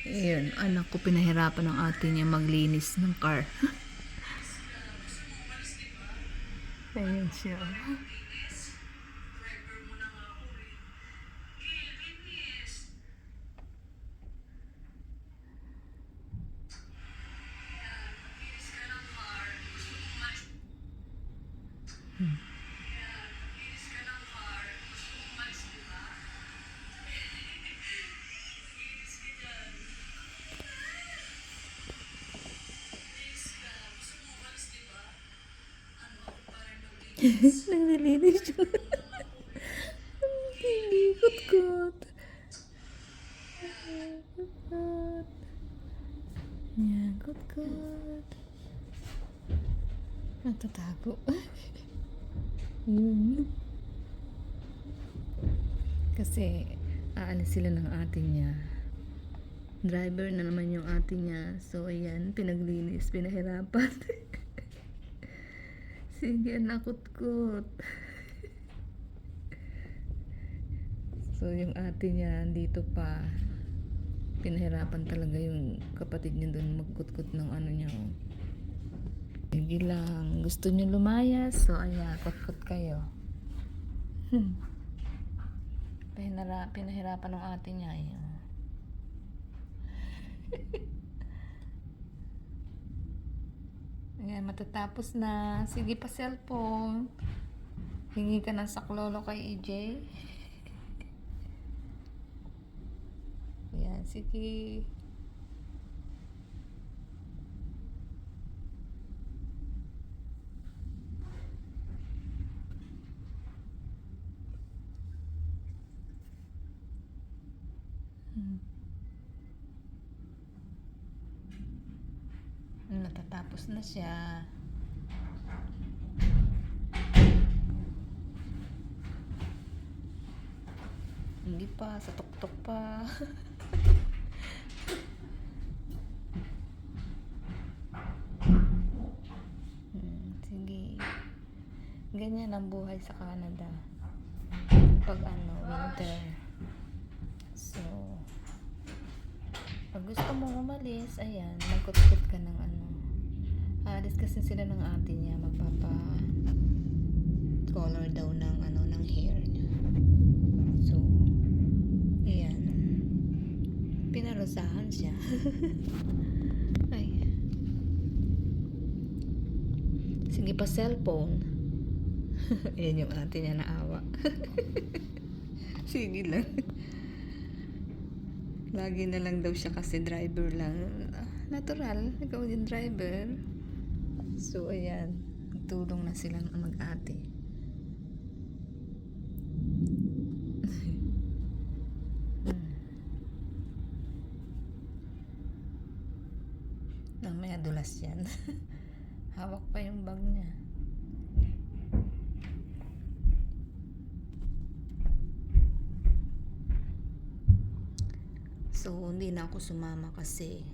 Ayun, anak ko pinahirapan ng ate niya maglinis ng car. Ayun siya. Naglilinis siya. Hindi, kot-kot. Kot-kot. Yan, kot-kot. Natatago. Yun. Kasi, aalis sila ng ate niya. Driver na naman yung ate niya. So, ayan, pinaglinis, pinahirapan. Sige, nakut-kot. so, yung ate niya, dito pa. Pinahirapan talaga yung kapatid niya doon magkut-kot ng ano niya. oh. Sige lang. Gusto niyo lumayas? So, ayan, kot-kot kayo. Hmm. Pinahirapan ng ate niya. Ayan. Ayan, matatapos na. Sige pa cellphone. Hingi ka ng saklolo kay EJ. Ayan, sige. Hmm. Natatapos na siya. Hindi pa, sa tuktok pa. Hmm, sige. Ganyan ang buhay sa Canada. Pag ano, winter. So, pag gusto mo umalis, ayan, magkutkot ka ng ano. Aalis kasi sila ng ate niya, magpapa color daw ng ano, ng hair niya. So, ayan. Pinarosahan siya. Ay. Sige pa cellphone. ayan yung ate niya naawa. Sige lang. Lagi na lang daw siya kasi driver lang. Natural, ikaw yung driver. So, ayan. Tulong na sila ng mag-ate. Namaya dulas yan. Hawak pa yung bag niya. So, hindi na ako sumama kasi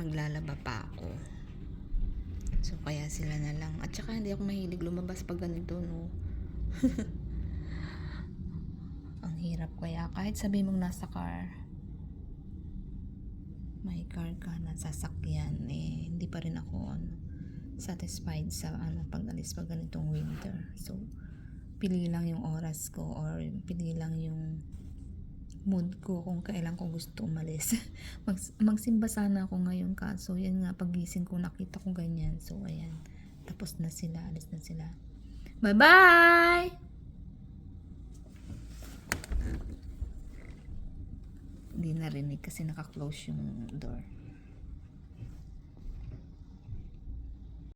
maglalaba pa ako. So, kaya sila na lang. At saka hindi ako mahilig lumabas pag ganito, no? Ang hirap kaya. Kahit sabi mong nasa car, may car ka na sasakyan, eh, hindi pa rin ako, ano, satisfied sa, ano, pag-alis pag ganitong winter. So, pili lang yung oras ko or pili lang yung mood ko kung kailan ko gusto umalis. Mag, magsimba sana ako ngayon kaso yan nga pagising ko nakita ko ganyan. So ayan. Tapos na sila. Alis na sila. Bye bye! Hindi narinig kasi naka-close yung door.